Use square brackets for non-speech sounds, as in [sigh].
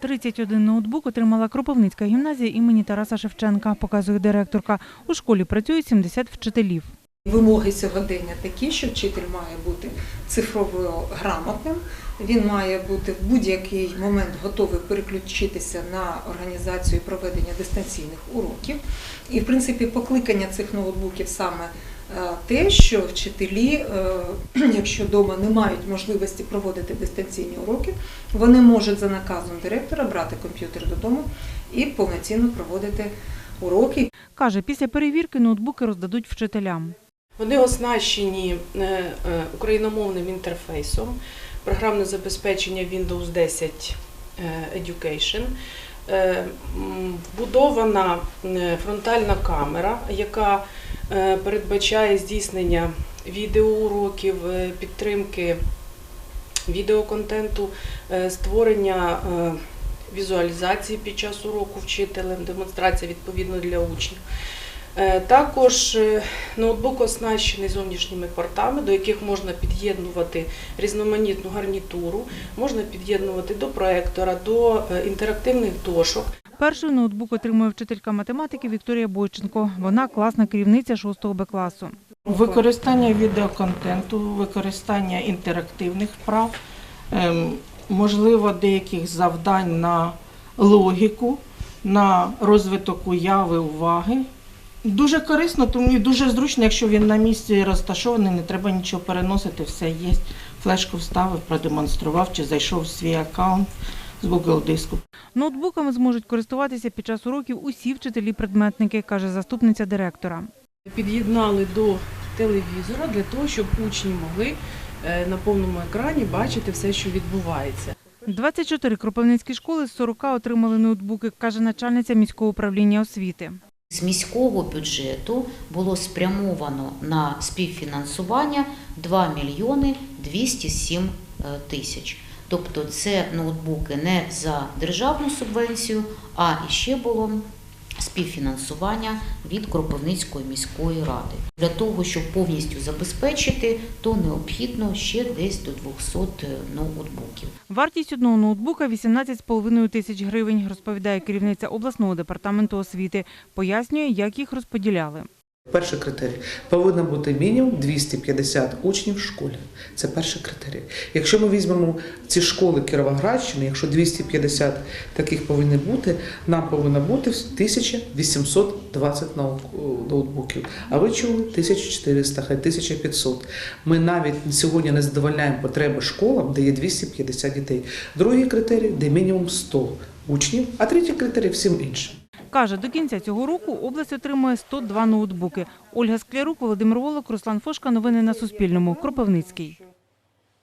31 ноутбук отримала Кропивницька гімназія імені Тараса Шевченка, показує директорка. У школі працює 70 вчителів. Вимоги сьогодення такі, що вчитель має бути цифрово грамотним, він має бути в будь-який момент готовий переключитися на організацію проведення дистанційних уроків. І, в принципі, покликання цих ноутбуків саме те, що вчителі, е, [clears throat] якщо вдома не мають можливості проводити дистанційні уроки, вони можуть за наказом директора брати комп'ютер додому і повноцінно проводити уроки. Каже, після перевірки ноутбуки роздадуть вчителям. Вони оснащені е, е, україномовним інтерфейсом, програмне забезпечення Windows 10 е, Education, е, вбудована е, фронтальна камера, яка е, передбачає здійснення відеоуроків, е, підтримки відеоконтенту, е, створення е, візуалізації під час уроку вчителем, демонстрація відповідно для учнів. Е, Також е, ноутбук оснащений зовнішніми портами, до яких можна під'єднувати різноманітну гарнітуру, можна під'єднувати до проектора, до е, інтерактивних дошок. Перший ноутбук отримує вчителька математики Вікторія Бойченко. Вона класна керівниця 6 Б класу. Використання відеоконтенту, використання інтерактивних вправ, ем, можливо, деяких завдань на логіку, на розвиток уяви, уваги. Дуже корисно, тому і дуже зручно, якщо він на місці розташований, не треба нічого переносити, все є. Флешку вставив, продемонстрував чи зайшов в свій аккаунт з Google диску. Ноутбуками зможуть користуватися під час уроків усі вчителі-предметники, каже заступниця директора. Під'єднали до телевізора для того, щоб учні могли е, на повному екрані бачити все, що відбувається. 24 кропивницькі школи з 40 отримали ноутбуки, каже начальниця міського управління освіти. З міського бюджету було спрямовано на співфінансування 2 мільйони 207 е, тисяч. Тобто це ноутбуки не за державну субвенцію, а іще було співфінансування від Кропивницької міської ради. Для того, щоб повністю забезпечити, то необхідно ще десь до 200 ноутбуків. Вартість одного ноутбука 18,5 тисяч гривень, розповідає керівниця обласного департаменту освіти. Пояснює, як їх розподіляли. Перший критерій повинно бути мінімум 250 учнів в школі. Це перший критерій. Якщо ми візьмемо ці школи Кіровоградщини, якщо 250 таких повинні бути, нам повинно бути 1820 ноутбуків. А ви чули 1400, хай 1500. Ми навіть сьогодні не задовольняємо потреби школам, де є 250 дітей. Другий критерій, де мінімум 100 учнів, а третій критерій всім іншим. Каже, до кінця цього року область отримує 102 ноутбуки. Ольга Склярук, Володимир Волок, Руслан Фошка. Новини на Суспільному. Кропивницький.